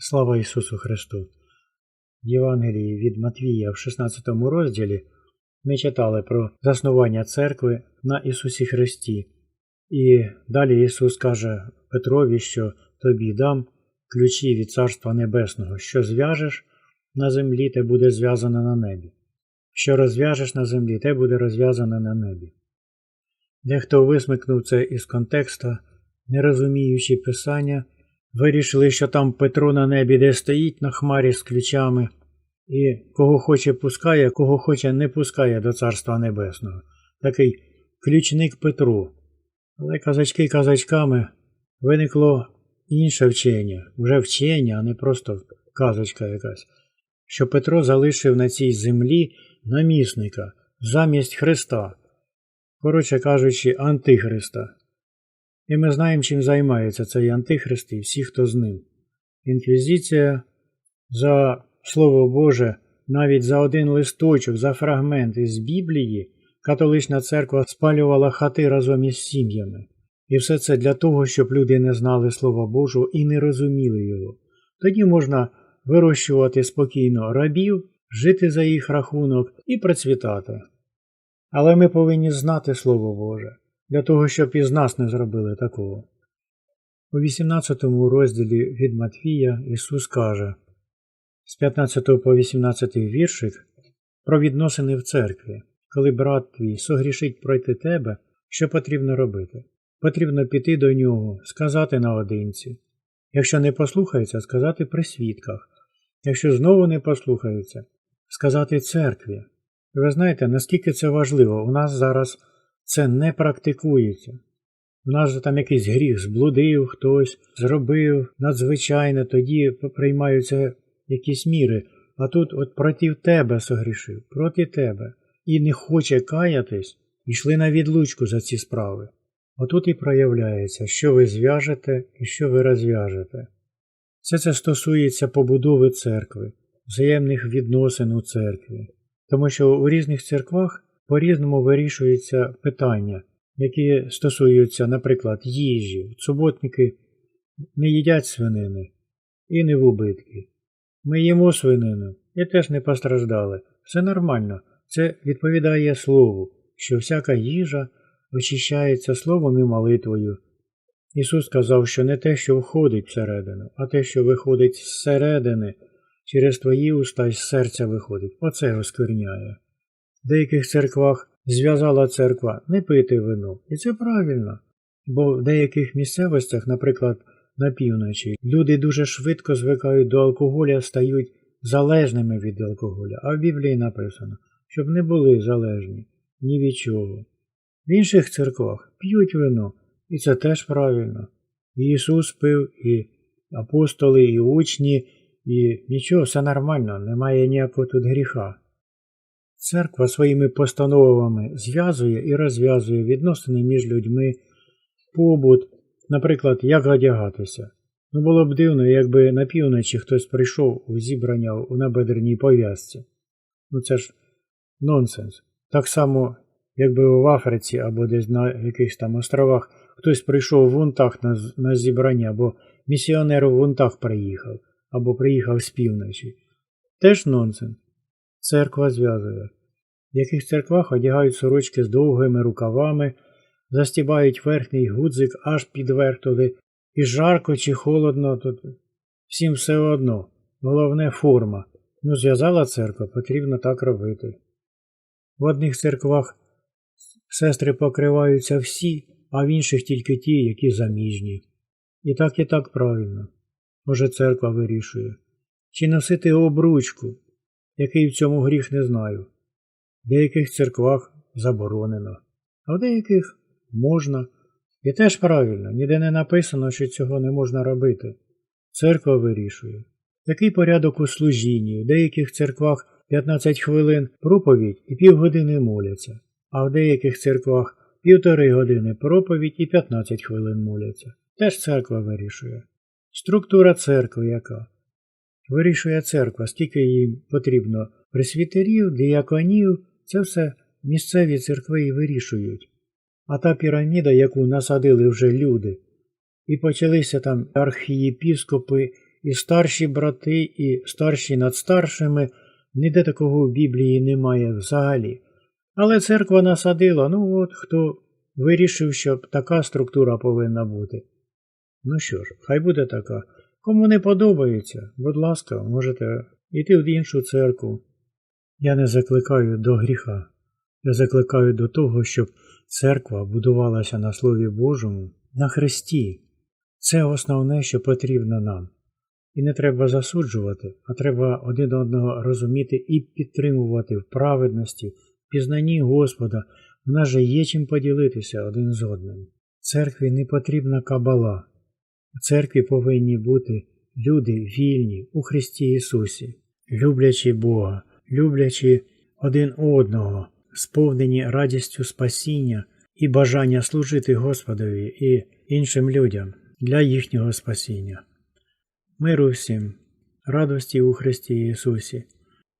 Слава Ісусу Христу! В Євангелії від Матвія в 16 розділі ми читали про заснування церкви на Ісусі Христі. І далі Ісус каже Петрові, що тобі дам ключі від Царства Небесного, що зв'яжеш на землі, те буде зв'язане на небі. Що розв'яжеш на землі, те буде розв'язане на небі. Дехто висмикнув це із контекста, не розуміючи Писання, вирішили, що там Петро на небі де стоїть на хмарі з ключами, і кого хоче пускає, кого хоче не пускає до Царства Небесного. Такий ключник Петро. Але казачки казачками виникло інше вчення, вже вчення, а не просто казочка якась, що Петро залишив на цій землі намісника замість Христа, коротше кажучи, Антихриста. І ми знаємо, чим займається цей Антихрист і всі, хто з ним. Інквізиція за Слово Боже, навіть за один листочок, за фрагмент із Біблії, католична церква спалювала хати разом із сім'ями. І все це для того, щоб люди не знали Слова Божого і не розуміли його. Тоді можна вирощувати спокійно рабів, жити за їх рахунок і процвітати. Але ми повинні знати Слово Боже, для того, щоб із нас не зробили такого. У 18 розділі від Матвія Ісус каже з 15 по 18 віршик про відносини в церкві, коли брат твій согрішить проти тебе, що потрібно робити. Потрібно піти до нього, сказати наодинці. Якщо не послухається, сказати при свідках. Якщо знову не послухаються, сказати церкві. Ви знаєте, наскільки це важливо, у нас зараз це не практикується. У нас же там якийсь гріх зблудив, хтось зробив надзвичайне, тоді приймаються якісь міри, а тут от проти тебе согрішив, проти тебе, і не хоче каятись, йшли на відлучку за ці справи. Отут і проявляється, що ви зв'яжете і що ви розв'яжете. Все це стосується побудови церкви, взаємних відносин у церкві, тому що у різних церквах по-різному вирішуються питання, які стосуються, наприклад, їжі, суботники не їдять свинини і не в убитки. Ми їмо свинину і теж не постраждали. Все нормально, це відповідає слову, що всяка їжа очищається словом і молитвою. Ісус сказав, що не те, що входить всередину, а те, що виходить зсередини, через твої уста й з серця виходить, оце оскверняє. Деяких церквах зв'язала церква не пити вино, і це правильно, бо в деяких місцевостях, наприклад, на півночі, люди дуже швидко звикають до алкоголя, стають залежними від алкоголя, а в Біблії написано, щоб не були залежні ні від чого. В інших церквах п'ють вино, і це теж правильно. І Ісус пив, і апостоли, і учні, і нічого, все нормально, немає ніякого тут гріха. Церква своїми постановами зв'язує і розв'язує відносини між людьми, побут, наприклад, як одягатися. Ну було б дивно, якби на півночі хтось прийшов у зібрання у набедреній пов'язці. Ну це ж нонсенс. Так само, якби в Африці або десь на якихось там островах хтось прийшов в вунтах на, на зібрання, або місіонер в вунтах приїхав, або приїхав з півночі. Теж нонсенс. Церква зв'язує. В яких церквах одягають сорочки з довгими рукавами, застібають верхній гудзик аж під верх туди, і жарко чи холодно тут. Всім все одно. Головне форма. Ну, зв'язала церква, потрібно так робити. В одних церквах сестри покриваються всі, а в інших тільки ті, які заміжні. І так і так правильно. Може, церква вирішує. Чи носити обручку, який в цьому гріх не знаю. В деяких церквах заборонено, а в деяких можна. І теж правильно, ніде не написано, що цього не можна робити. Церква вирішує. Такий порядок у служінні. В деяких церквах 15 хвилин проповідь і півгодини моляться, а в деяких церквах півтори години проповідь і 15 хвилин моляться. Теж церква вирішує. Структура церкви яка? Вирішує церква, скільки їм потрібно пресвітерів, діяконів, це все місцеві церкви і вирішують. А та піраміда, яку насадили вже люди, і почалися там архієпіскопи, і старші брати, і старші над старшими. Ніде такого в Біблії немає взагалі. Але церква насадила, ну от хто вирішив, що така структура повинна бути. Ну що ж, хай буде така. Кому не подобається, будь ласка, можете йти в іншу церкву. Я не закликаю до гріха. Я закликаю до того, щоб церква будувалася на Слові Божому, на Христі. Це основне, що потрібно нам. І не треба засуджувати, а треба один одного розуміти і підтримувати в праведності, в пізнанні Господа. В нас же є чим поділитися один з одним. Церкві не потрібна кабала. У церкві повинні бути люди вільні у Христі Ісусі, люблячи Бога, люблячи один одного, сповнені радістю спасіння і бажання служити Господові і іншим людям для їхнього спасіння. Миру всім, радості у Христі Ісусі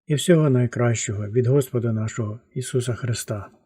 і всього найкращого від Господа нашого Ісуса Христа.